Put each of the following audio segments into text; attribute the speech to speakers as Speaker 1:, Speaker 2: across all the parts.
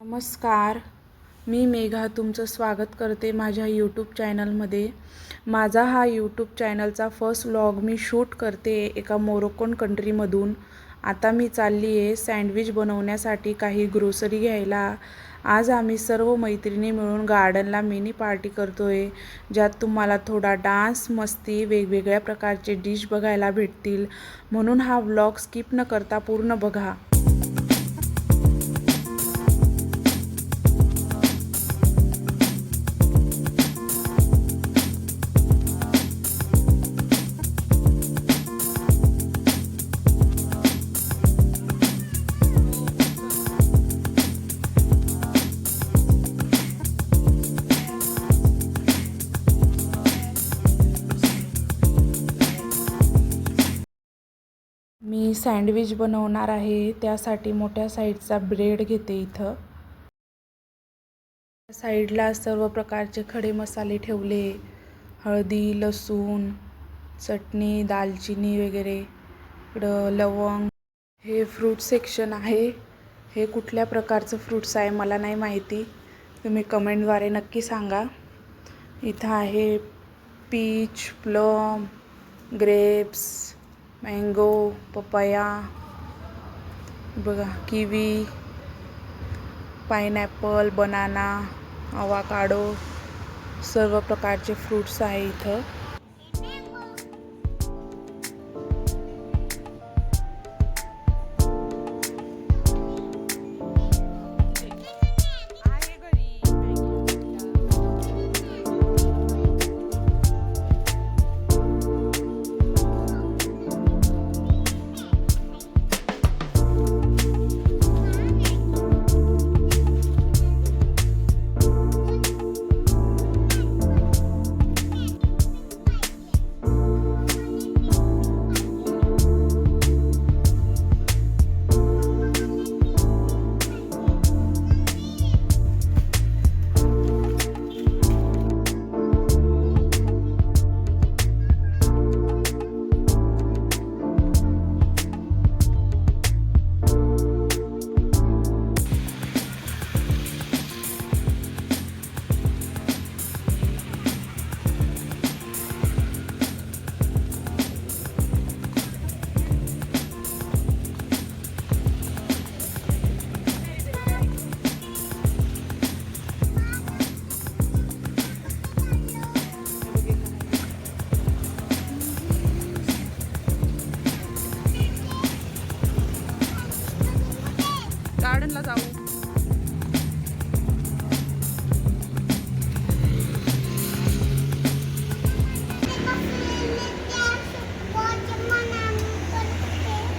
Speaker 1: नमस्कार. मी मेघा तुमचं स्वागत करते माझ्या यूट्यूब चॅनलमध्ये माझा हा यूट्यूब चॅनलचा फर्स्ट व्लॉग मी शूट करते एका मोरोकोन कंट्रीमधून आता मी चालली आहे सँडविच बनवण्यासाठी काही ग्रोसरी घ्यायला. आज आम्ही सर्व मैत्रिणी मिळून गार्डनला मिनी पार्टी करतो आहे ज्यात तुम्हाला थोडा डान्स मस्ती वेगवेगळ्या प्रकारचे डिश बघायला भेटतील. म्हणून हा व्लॉग स्किप न करता पूर्ण बघा. मी सँडविच बनवणार आहे त्यासाठी मोठ्या साईजचा ब्रेड घेते इथं. साईडला सर्व प्रकारचे खडे मसाले ठेवले हळदी लसूण चटणी दालचिनी वगैरे इकडं लवंग. हे फ्रूट सेक्शन आहे. हे कुठल्या प्रकारचं फ्रूट्स आहे मला नाही माहिती. तुम्ही कमेंटद्वारे नक्की सांगा. इथं आहे peach plum grapes mango papaya बघा किवी पायनॅपल बनाना अवाकाडो सर्व प्रकारचे फ्रूट्स आहे इथं.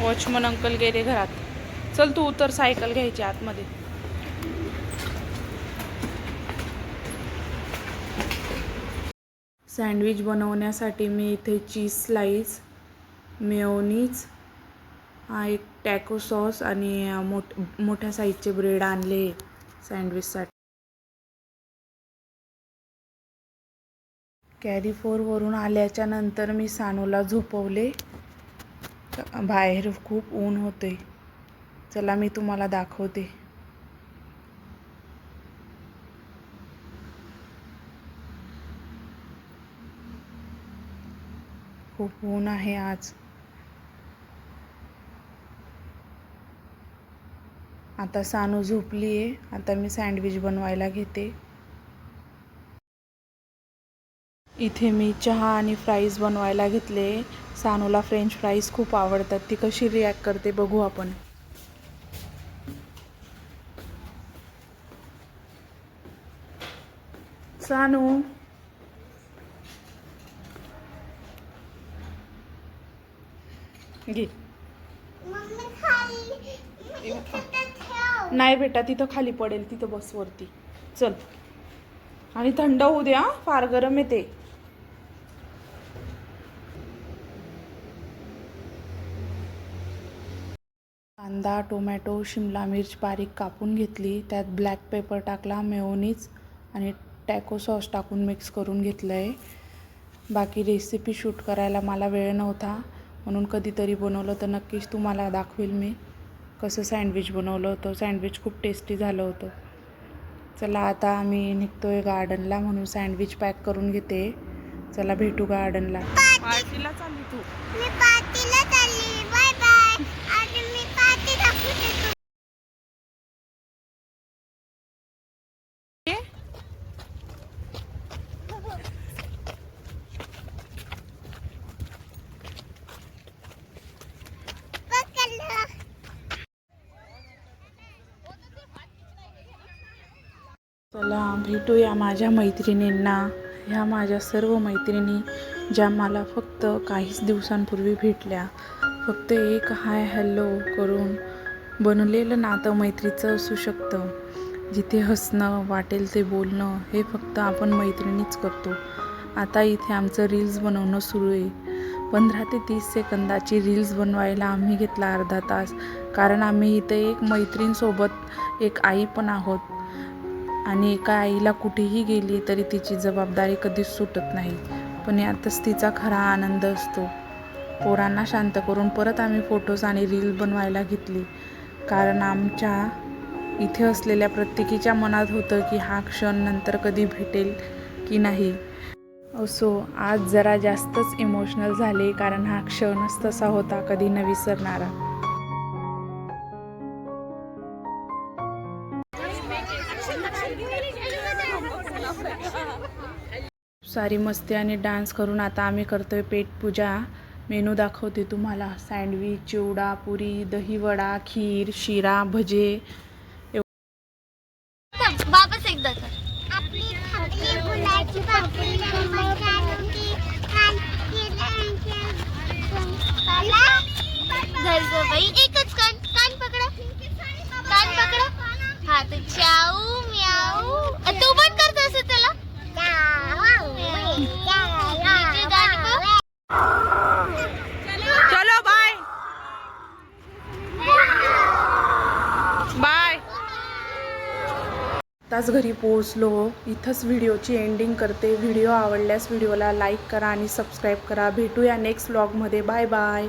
Speaker 1: वॉचमन अंकल गेले घरात. चल तू उतर सायकल घ्यायची आतमध्ये. सँडविच बनवण्यासाठी मी इथे चीज स्लाईस मेयोनीज हा एक टॅको सॉस आणि मोठ मोठ्या साईजचे ब्रेड आणले सँडविचसाठी कॅरी फोरवरून आल्याच्यानंतर मी सानूला झोपवले. बाहेर खूप ऊन होते चला मी तुम्हाला दाखवते. खूप ऊन आहे आज. आता सानू झोपली आहे आता मी सँडविच बनवायला घेते. इथे मी चहा आणि फ्राईज बनवायला घेतले. सानूला फ्रेंच फ्राईज खूप आवडतात. ती कशी रिॲक्ट करते बघू आपण. सानू. घे. नाही बेटा तिथं खाली पडेल. तिथं बसवरती. चल. आणि थंड होऊ द्या फार गरम येते कांदा टोमॅटो शिमला मिर्च बारीक कापून घेतली. त्यात ब्लॅक पेपर टाकला मेयोनीज आणि टॅको सॉस टाकून मिक्स करून घेतलं आहे बाकी रेसिपी शूट करायला मला वेळ नव्हता. म्हणून कधीतरी बनवलं तर नक्कीच तुम्हाला दाखवेल मी कसं सँडविच बनवलं होतं. सँडविच खूप टेस्टी झालं होतं. चला आता आम्ही निघतोय गार्डनला म्हणून सँडविच पॅक करून घेते. चला भेटू गार्डनला पार्टीला चालली तू.
Speaker 2: मी पार्टीला चालली. बाय बाय
Speaker 1: चला भेटूया माझ्या मैत्रिणींना. ह्या माझ्या सर्व मैत्रिणी ज्या मला फक्त काहीच दिवसांपूर्वी भेटल्या. फक्त एक हाय हॅलो करून बनलेलं नातं मैत्रीचं असू शकतं. जिथे हसणं वाटेल ते बोलणं हे फक्त आपण मैत्रिणीच करतो. आता इथे आमचं रील्स बनवणं सुरू आहे. पंधरा ते तीस सेकंदाची रील्स बनवायला आम्ही घेतला अर्धा तास. कारण आम्ही इथे एक मैत्रीणसोबत एक आई पण आहोत. आणि एका आईला कुठेही गेली तरी तिची जबाबदारी कधीच सुटत नाही. पण यातच तिचा खरा आनंद असतो. पोरांना शांत करून परत आम्ही फोटोज आणि रील बनवायला घेतली. कारण आमच्या इथे असलेल्या प्रत्येकीच्या मनात होतं की हा क्षण नंतर कधी भेटेल की नाही. असो आज जरा जास्तच इमोशनल झाले कारण हा क्षणच तसा होता कधी न विसरणारा. सारी मस्ती आणि डान्स करून आता आम्ही करतोय पेटपूजा मेनू दाखवते तुम्हाला. सँडविच चिवडा पुरी दहीवडा खीर शिरा भजे आताच घरी पोहोचलो. इथंच व्हिडिओची एंडिंग करते. व्हिडिओ आवडल्यास व्हिडिओला लाईक करा आणि सबस्क्राईब करा. भेटूया नेक्स्ट व्लॉगमध्ये बाय बाय